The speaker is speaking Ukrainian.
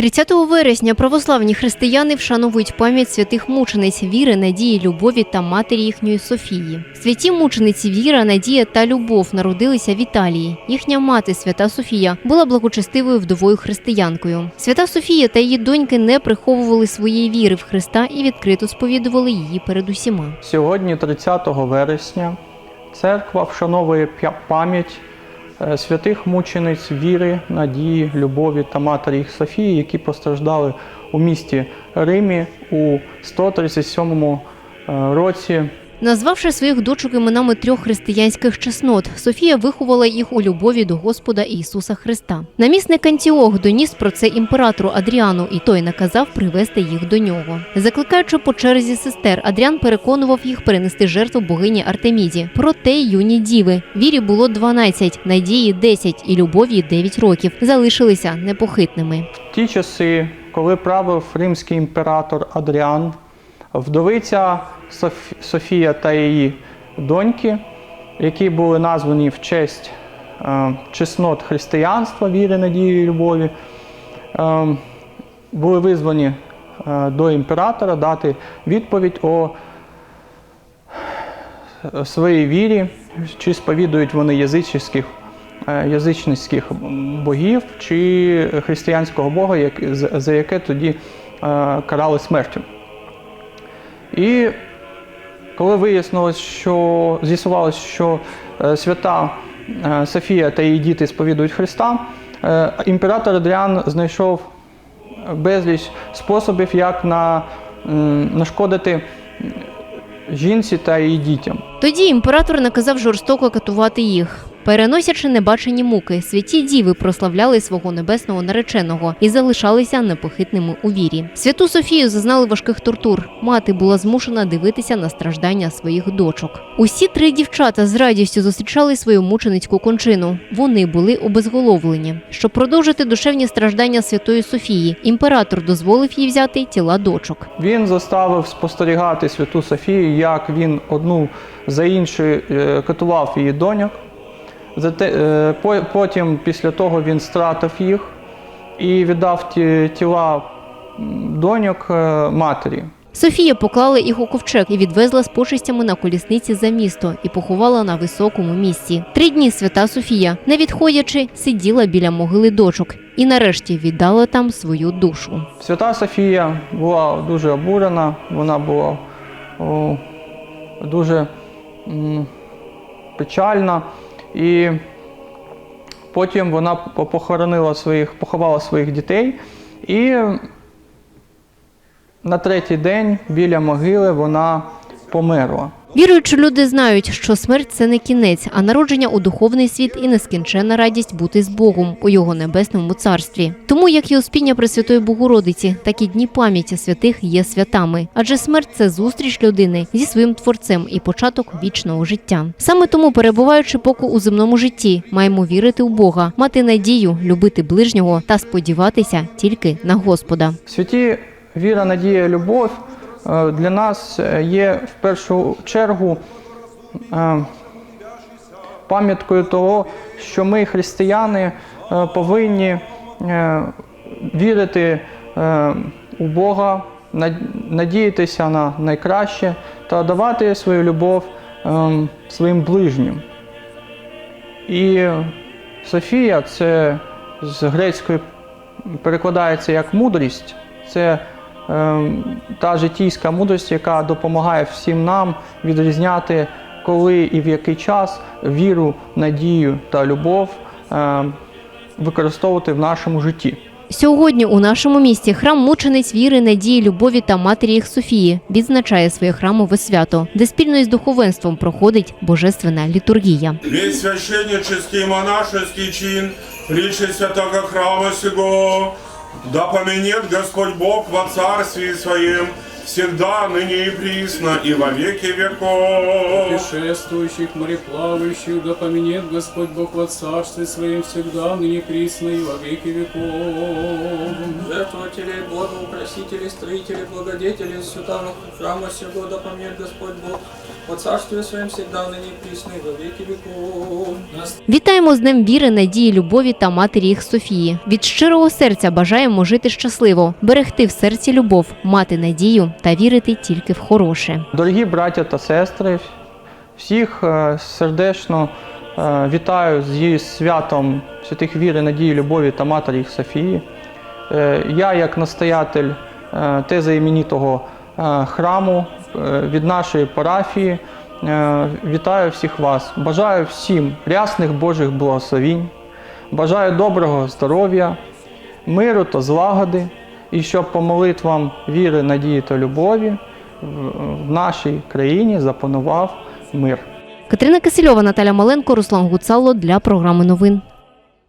30 вересня православні християни вшановують пам'ять святих мучениць віри, надії, любові та матері їхньої Софії. Святі мучениці Віра, Надія та Любов народилися в Італії. Їхня мати, свята Софія, була благочестивою вдовою християнкою. Свята Софія та її доньки не приховували своєї віри в Христа і відкрито сповідували її перед усіма. Сьогодні, 30 вересня, церква вшановує пам'ять святих мучениць віри, надії, любові та матері Софії, які постраждали у місті Римі у 137 е, році Назвавши своїх дочок іменами трьох християнських чеснот, Софія виховала їх у любові до Господа Ісуса Христа. Намісник Антіох доніс про це імператору Адріану, і той наказав привести їх до нього. Закликаючи по черзі сестер, Адріан переконував їх перенести жертву богині Артеміді. Проте юні діви вірі було 12, надії 10 і любові 9 років залишилися непохитними. Ті часи, коли правив римський імператор Адріан, вдовиця Соф- Софія та її доньки, які були названі в честь е, чеснот християнства, віри, надії і любові, е, були визвані е, до імператора дати відповідь о своїй вірі, чи сповідують вони язичних, е, язичницьких богів, чи християнського Бога, за- яке тоді карали смертю. І коли вияснилось, що з'ясувалось, що е, свята е, Софія та її діти сповідують Христа, е, імператор Адріан знайшов безліч способів, як на, нашкодити жінці та її дітям. Тоді імператор наказав жорстоко катувати їх. Переносячи небачені муки, святі діви прославляли свого небесного нареченого і залишалися непохитними у вірі. Святу Софію зазнали важких тортур. Мати була змушена дивитися на страждання своїх дочок. Усі три дівчата з радістю зустрічали свою мученицьку кончину. Вони були обезголовлені. Щоб продовжити душевні страждання святої Софії, імператор дозволив їй взяти тіла дочок. Він заставив спостерігати святу Софію, як він одну за іншою е, катував її доньок. Е, потім, після того, він стратив їх і віддав ті, тіла доньок е, матері. Софія поклала їх у ковчег і відвезла з почистями на колісниці за місто і поховала на високому місці. Три дні свята Софія, не відходячи, сиділа біля могили дочок і нарешті віддала там свою душу. Свята Софія була дуже обурена, вона була о, дуже м, печальна. І потім вона по- похоронила своїх, поховала своїх дітей. І на третій день біля могили вона померла. Віруючі люди знають, що смерть це не кінець, а народження у духовний світ і нескінченна радість бути з Богом у його небесному царстві. Тому як і успіння Пресвятої Богородиці, так і дні пам'яті святих є святами, адже смерть це зустріч людини зі своїм творцем і початок вічного життя. Саме тому, перебуваючи поки у земному житті, маємо вірити у Бога, мати надію, любити ближнього та сподіватися тільки на Господа. Святі віра, надія, любов для нас е, є в першу чергу е, пам'яткою того, що ми, християни, е, повинні е, вірити е, у Бога, надіятися на найкраще та давати свою любов е, своїм ближнім. І Софія це з грецької перекладається як мудрість. Це е, та життійська мудрість, яка допомагає всім нам відрізняти, коли і в який час віру, надію та любов е, використовувати в нашому житті. Сьогодні у нашому місті храм мучениць віри, надії, любові та матері їх Софії відзначає своє храмове свято, де спільно із духовенством проходить божественна літургія. Весь священнический монашеский чин притчи святого храма сего, да поменет Господь Бог во царстве своем, всегда, ныне и присно, и во веки веков. путешествующих, мореплавающих, да поменет Господь Бог во Царстве Своем всегда, ныне присно и во веки веков. Жертвователей, благоупросителей, строителей, благодетелей, святого храма сего, да помнит Господь Бог, во царстве своем всегда, ныне и присно, и во веки веков. Нас Вітаємо з Днем віри, надії, любові та матері їх Софії. Від щирого серця бажаємо жити щасливо, берегти в серці любов, мати надію та вірити тільки в хороше. Дорогі браття та сестри, всіх е, сердечно е, вітаю зі святом святих віри, надії, любові та матері їх Софії. Е, Я, як настоятель теза іменітого храму від нашої парафії, е, вітаю всіх вас. Бажаю всім рясних Божих благословінь, бажаю доброго здоров'я, миру та злагоди, і щоб по молитвам віри, надії та любові в нашій країні запанував мир. Катерина Кисельова, Наталя Маленко, Руслан Гуцало для програми новин.